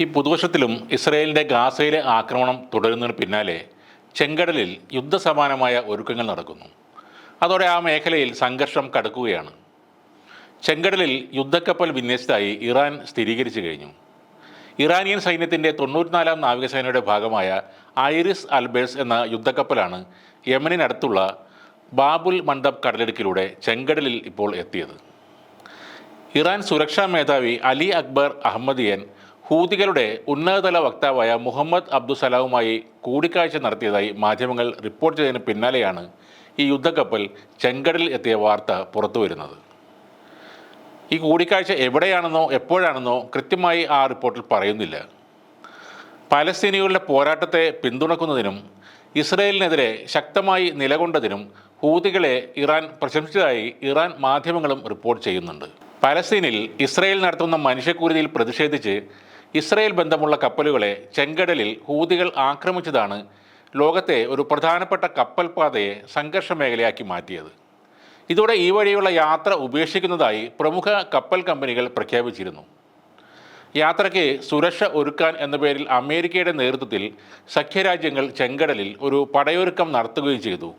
ഈ പുതുവർഷത്തിലും ഇസ്രയേലിന്റെ ഗാസയിലെ ആക്രമണം തുടരുന്നതിന് പിന്നാലെ ചെങ്കടലിൽ യുദ്ധസമാനമായ ഒരുക്കങ്ങൾ നടക്കുന്നു. അതോടെ ആ മേഖലയിൽ സംഘർഷം കടക്കുകയാണ്. ചെങ്കടലിൽ യുദ്ധക്കപ്പൽ വിന്യസിച്ചതായി ഇറാൻ സ്ഥിരീകരിച്ചു കഴിഞ്ഞു. ഇറാനിയൻ സൈന്യത്തിന്റെ തൊണ്ണൂറ്റിനാലാം നാവികസേനയുടെ ഭാഗമായ ഐറിസ് അൽബേഴ്സ് എന്ന യുദ്ധക്കപ്പലാണ് യമനിനടുത്തുള്ള ബാബുൽ മണ്ഡപ് കടലിടുക്കിലൂടെ ചെങ്കടലിൽ ഇപ്പോൾ എത്തിയത്. ഇറാൻ സുരക്ഷാ മേധാവി അലി അക്ബർ അഹമ്മദിയൻ ഹൂതികളുടെ ഉന്നതതല വക്താവായ മുഹമ്മദ് അബ്ദുസലാമുമായി കൂടിക്കാഴ്ച നടത്തിയതായി മാധ്യമങ്ങൾ റിപ്പോർട്ട് ചെയ്തതിന് പിന്നാലെയാണ് ഈ യുദ്ധക്കപ്പൽ ചെങ്കടലിൽ എത്തിയ വാർത്ത പുറത്തുവരുന്നത്. ഈ കൂടിക്കാഴ്ച എവിടെയാണെന്നോ എപ്പോഴാണെന്നോ കൃത്യമായി ആ റിപ്പോർട്ടിൽ പറയുന്നില്ല. പലസ്തീനികളുടെ പോരാട്ടത്തെ പിന്തുണക്കുന്നതിനും ഇസ്രയേലിനെതിരെ ശക്തമായി നിലകൊണ്ടതിനും ഹൂതികളെ ഇറാൻ പ്രശംസിച്ചതായി ഇറാൻ മാധ്യമങ്ങളും റിപ്പോർട്ട് ചെയ്യുന്നുണ്ട്. പലസ്തീനിൽ ഇസ്രയേൽ നടത്തുന്ന മനുഷ്യക്കുരുതിയിൽ പ്രതിഷേധിച്ച് ഇസ്രയേൽ ബന്ധമുള്ള കപ്പലുകളെ ചെങ്കടലിൽ ഹൂതികൾ ആക്രമിച്ചതാണ് ലോകത്തെ ഒരു പ്രധാനപ്പെട്ട കപ്പൽ പാതയെ സംഘർഷ മേഖലയാക്കി മാറ്റിയത്. ഇതോടെ ഈ വഴിയുള്ള യാത്ര ഉപേക്ഷിക്കുന്നതായി പ്രമുഖ കപ്പൽ കമ്പനികൾ പ്രഖ്യാപിച്ചിരുന്നു. യാത്രയ്ക്ക് സുരക്ഷ ഒരുക്കാൻ എന്ന പേരിൽ അമേരിക്കയുടെ നേതൃത്വത്തിൽ സഖ്യരാജ്യങ്ങൾ ചെങ്കടലിൽ ഒരു പടയൊരുക്കം നടത്തുകയും ചെയ്തു.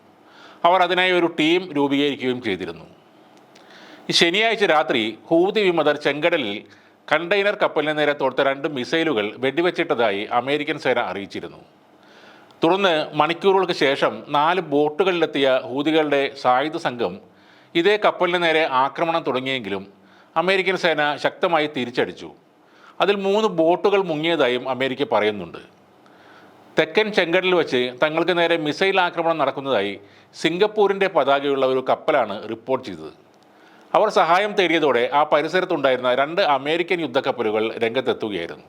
അവർ അതിനായി ഒരു ടീം രൂപീകരിക്കുകയും ചെയ്തിരുന്നു. ശനിയാഴ്ച രാത്രി ഹൂതി വിമതർ ചെങ്കടലിൽ കണ്ടെയ്നർ കപ്പലിന് നേരെ തോർത്ത രണ്ട് മിസൈലുകൾ വെടിവെച്ചിട്ടതായി അമേരിക്കൻ സേന അറിയിച്ചിരുന്നു. തുടർന്ന് മണിക്കൂറുകൾക്ക് ശേഷം നാല് ബോട്ടുകളിലെത്തിയ ഹൂതികളുടെ സായുധ സംഘം ഇതേ കപ്പലിന് നേരെ ആക്രമണം തുടങ്ങിയെങ്കിലും അമേരിക്കൻ സേന ശക്തമായി തിരിച്ചടിച്ചു. അതിൽ മൂന്ന് ബോട്ടുകൾ മുങ്ങിയതായും അമേരിക്ക പറയുന്നുണ്ട്. തെക്കൻ ചെങ്കടലിൽ വെച്ച് തങ്ങൾക്ക് നേരെ മിസൈൽ ആക്രമണം നടക്കുന്നതായി സിംഗപ്പൂരിന്റെ പതാകയുള്ള ഒരു കപ്പലാണ് റിപ്പോർട്ട് ചെയ്തത്. അവർ സഹായം തേടിയതോടെ ആ പരിസരത്തുണ്ടായിരുന്ന രണ്ട് അമേരിക്കൻ യുദ്ധക്കപ്പലുകൾ രംഗത്തെത്തുകയായിരുന്നു.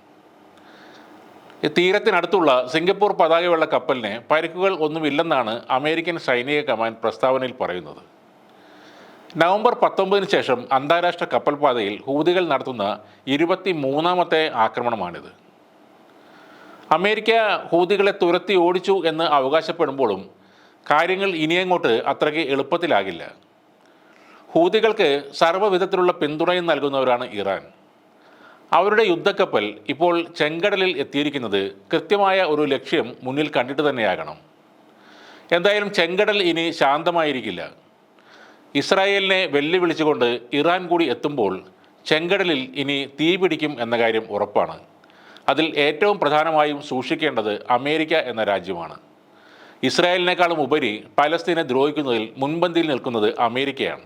തീരത്തിനടുത്തുള്ള സിംഗപ്പൂർ പതാകയുള്ള കപ്പലിന് പരിക്കുകൾ ഒന്നുമില്ലെന്നാണ് അമേരിക്കൻ സൈനിക കമാൻഡ് പ്രസ്താവനയിൽ പറയുന്നത്. നവംബർ പത്തൊമ്പതിന് ശേഷം അന്താരാഷ്ട്ര കപ്പൽപാതയിൽ ഹൂതികൾ നടത്തുന്ന ഇരുപത്തി മൂന്നാമത്തെ ആക്രമണമാണിത്. അമേരിക്ക ഹൂതികളെ തുരത്തി ഓടിച്ചു എന്ന് അവകാശപ്പെടുമ്പോഴും കാര്യങ്ങൾ ഇനിയങ്ങോട്ട് അത്രയ്ക്ക് എളുപ്പത്തിലാകില്ല. ഹൂതികൾക്ക് സർവവിധത്തിലുള്ള പിന്തുണയും നൽകുന്നവരാണ് ഇറാൻ. അവരുടെ യുദ്ധക്കപ്പൽ ഇപ്പോൾ ചെങ്കടലിൽ എത്തിയിരിക്കുന്നത് കൃത്യമായ ഒരു ലക്ഷ്യം മുന്നിൽ കണ്ടിട്ട് തന്നെയാകണം. എന്തായാലും ചെങ്കടൽ ഇനി ശാന്തമായിരിക്കില്ല. ഇസ്രായേലിനെ വെല്ലുവിളിച്ചുകൊണ്ട് ഇറാൻ കൂടി എത്തുമ്പോൾ ചെങ്കടലിൽ ഇനി തീ പിടിക്കും എന്ന കാര്യം ഉറപ്പാണ്. അതിൽ ഏറ്റവും പ്രധാനമായും സൂക്ഷിക്കേണ്ടത് അമേരിക്ക എന്ന രാജ്യമാണ്. ഇസ്രായേലിനേക്കാളും ഉപരി പലസ്തീനെ ദ്രോഹിക്കുന്നതിൽ മുൻപന്തിയിൽ നിൽക്കുന്നത് അമേരിക്കയാണ്.